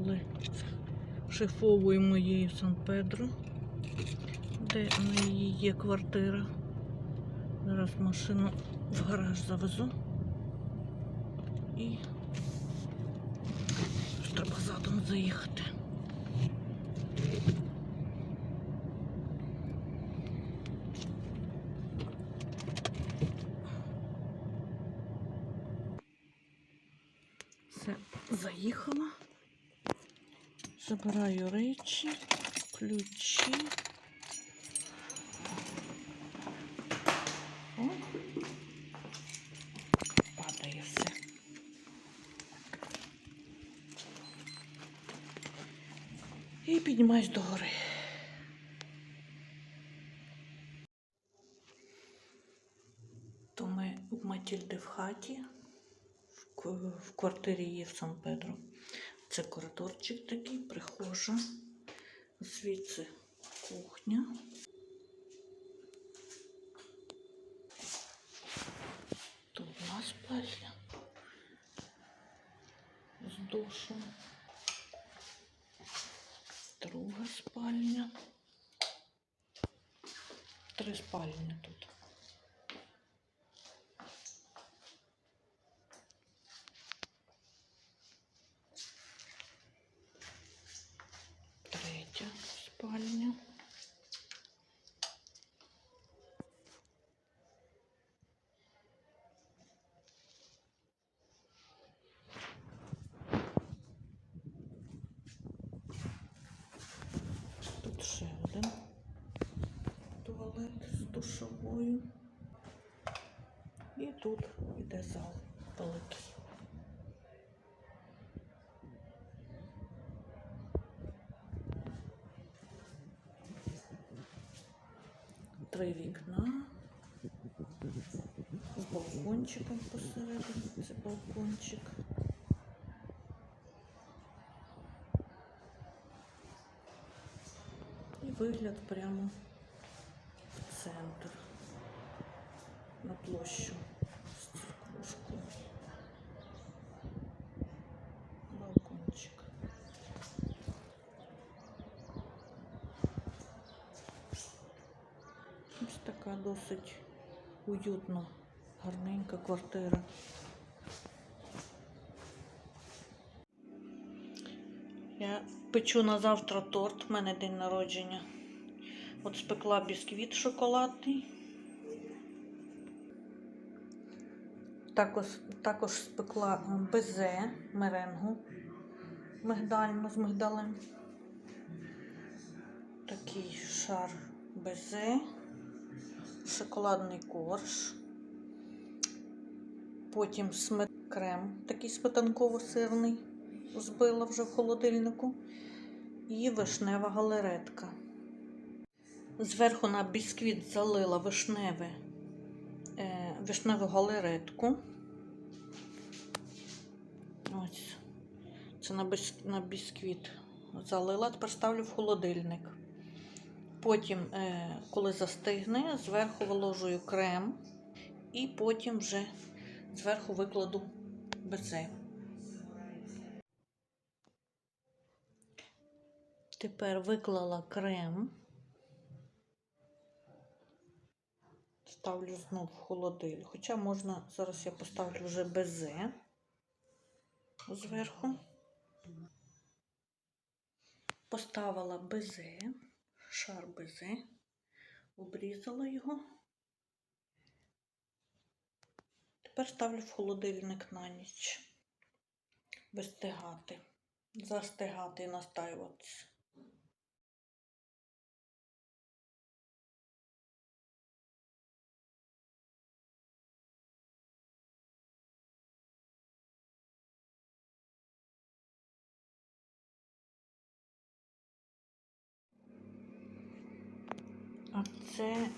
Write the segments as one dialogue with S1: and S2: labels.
S1: Приїхали з шефовою моєю Сан-Педро, де в неї є квартира. Зараз машину в гараж завезу. І треба задом заїхати. Все, заїхала. Забираю речі, ключі. О, падає все. І піднімаюсь до гори. То ми у Матільди в хаті, в в квартирі її в Сан-Педро. Це коридорчик такий, прихожа. Звідси кухня. Тут у нас спальня. З душем. Друга спальня. Три спальні тут. Третя спальня. Тут ще один туалет з душовою. І тут іде зал великий. Три вікна. З балкончиком посередині. Це балкончик. І вигляд прямо в центр, на площу з церквушкою. Балкончик. Ось така досить уютна, гарненька квартира. Я печу на завтра торт, в мене день народження. От спекла бісквіт шоколадний. Також, також спекла е, безе меренгу мигдальну з мигдалем. Такий шар безе, шоколадний корж. Потім смет... крем такий сметанково-сирний збила вже в холодильнику. І вишнева галеретка. Зверху на бісквіт залила вишневе, вишневу галеретку. Ось. Це на, бісквіт залила, тепер ставлю в холодильник. Потім, е, коли застигне, зверху виложую крем і потім вже зверху викладу безе. Тепер виклала крем. Ставлю знов в холодильник. Хоча можна, зараз я поставлю вже безе зверху. Поставила безе, шар безе, обрізала його. Тепер ставлю в холодильник на ніч. Вистигати, застигати і настаюватися. А це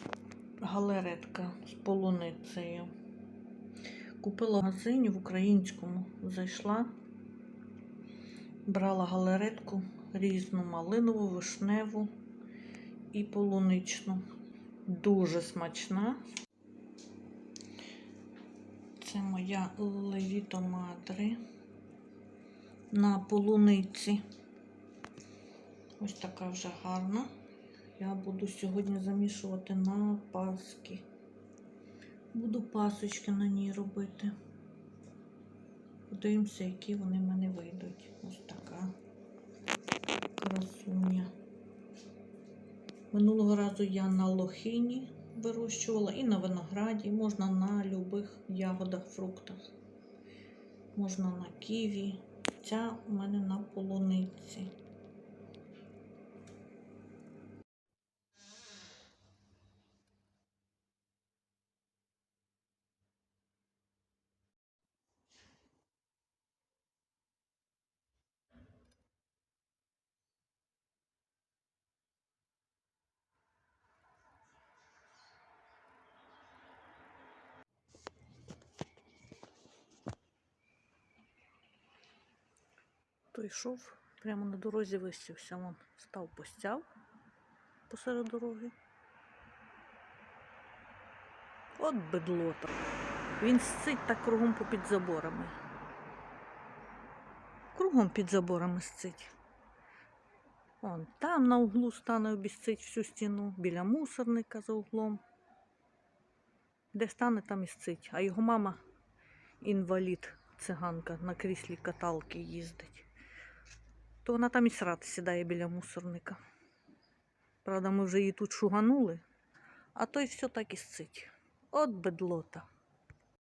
S1: галеретка з полуницею. Купила в магазині в українському. Зайшла, брала галеретку різну малинову, вишневу і полуничну. Дуже смачна. Це моя Левіто Мадри. на полуниці. Ось така вже гарна. Я буду сьогодні замішувати на паски. Буду пасочки на ній робити. Подивимося, які вони в мене вийдуть. Ось така красуня. Минулого разу я на лохині вирощувала і на винограді, можна на любих ягодах, фруктах. Можна на ківі. Ця у мене на полуниці. Той йшов, прямо на дорозі висівся. Вон став постяв посеред дороги. От бедлота. Він сцить так кругом попід заборами. Кругом під заборами сцить. Вон там на углу стане обісцить всю стіну, біля мусорника за углом. Де стане, там і сцить. А його мама інвалід, циганка, на кріслі каталки їздить. То вона там і срати сідає біля мусорника. Правда, ми вже її тут шуганули, а той все так і сцить. От бедлота.